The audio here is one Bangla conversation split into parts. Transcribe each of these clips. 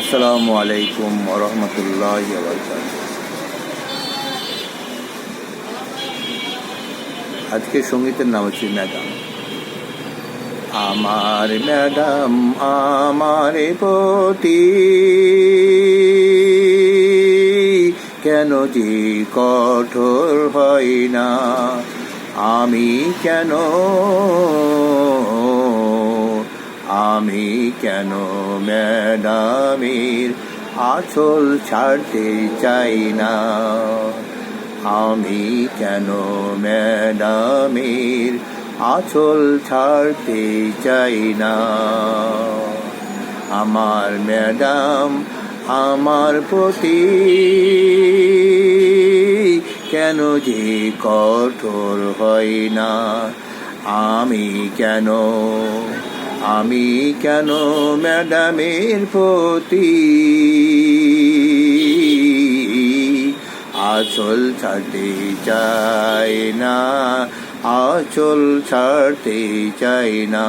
আসসালামু আলাইকুম রহমতুল্লাহ আজকে সঙ্গীতের নাম হচ্ছে ম্যাডাম। আমার ম্যাডাম আমার প্রতি কেন যে কঠোর হয় না, আমি কেন আমি কেন ম্যাডামের আঁচল ছাড়তে চাই না? আমি কেন ম্যাডামের আঁচল ছাড়তে চাই না? আমার ম্যাডাম আমার প্রতি কেন যে কঠোর হয় না? আমি কেন আমি কেন ম্যাডামের প্রতি আচল ছাড়তে চাই না, আচল ছাড়তে চাই না।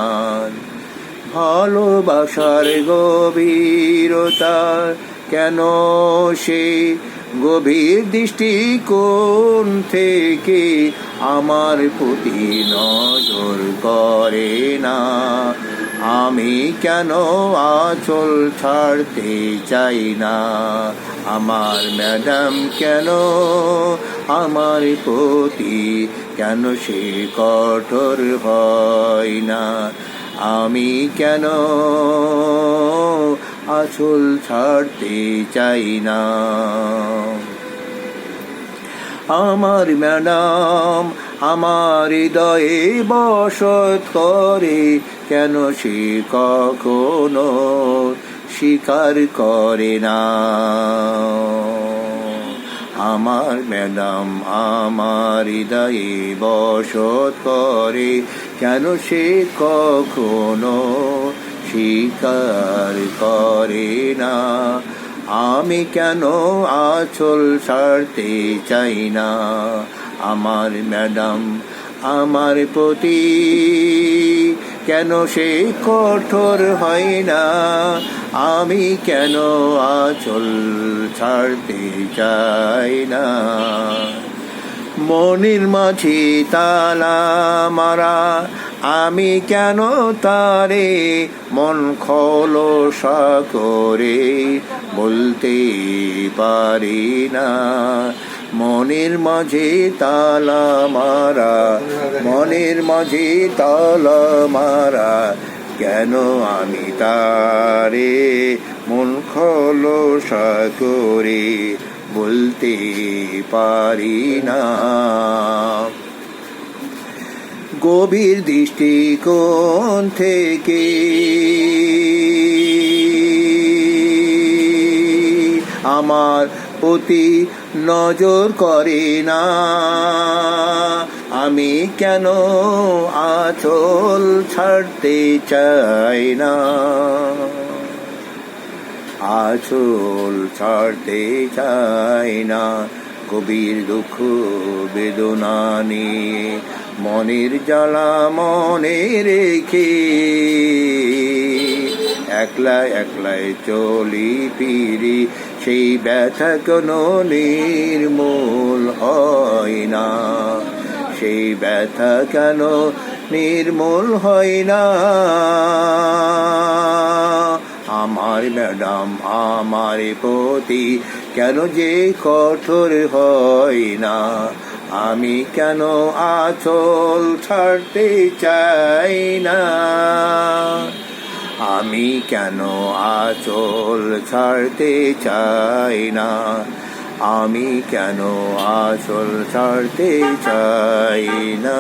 ভালোবাসার গভীরতা কেন সে গভীর দৃষ্টিকোণ থেকে আমার প্রতি নজর করে না? আমি কেন আচল ছাড়তে চাই না? আমার ম্যাডাম কেন? আমার প্রতি কেন সে কঠোর হয় না? আমি কেন আচল ছাড়তে চাই না? আমার ম্যাডাম আমার হৃদয়ে বসত করে, কেন সে কখনো স্বীকার করে না? আমার ম্যাডাম, আমার হৃদয়ে বসত করে, কেন সে কখনো স্বীকার করে না? আমি কেন আচল ছাড়তে চাই না? আমার ম্যাডাম, আমার প্রতি কেন সে কঠোর হয় না? আমি কেন আচল ছাড়তে চাই না? মনির মাঝে তালা মারা, আমি কেন তারে মন খোলসা করে বলতে পারি না? মনের মাঝে তালা মারা, মনের মাঝে তালা মারা, কেন আমি তারে মন খোলসা করে বলতে পারি না? গভীর দৃষ্টিকোণ থেকে আমার প্রতি নজর করে না। আমি কেন আচল ছাড়তে চাই না? আচল ছাড়তে চাই না। কবির দুঃখ, বেদনা নিয়ে মনের জ্বালা মনে রেখে একলা একলাই চলি পিরি সেই ব্যথা কোনো নির্মূল হয় না। সেই ব্যথা কেন নির্মূল হয় না? আমার ম্যাডাম, আমার প্রতি কেন যে কঠোর হয় না? আমি কেন আচল ছাড়তে চাই না? আমি কেন আচল ছাড়তে চাই না? আমি কেন আচল ছাড়তে চাই না?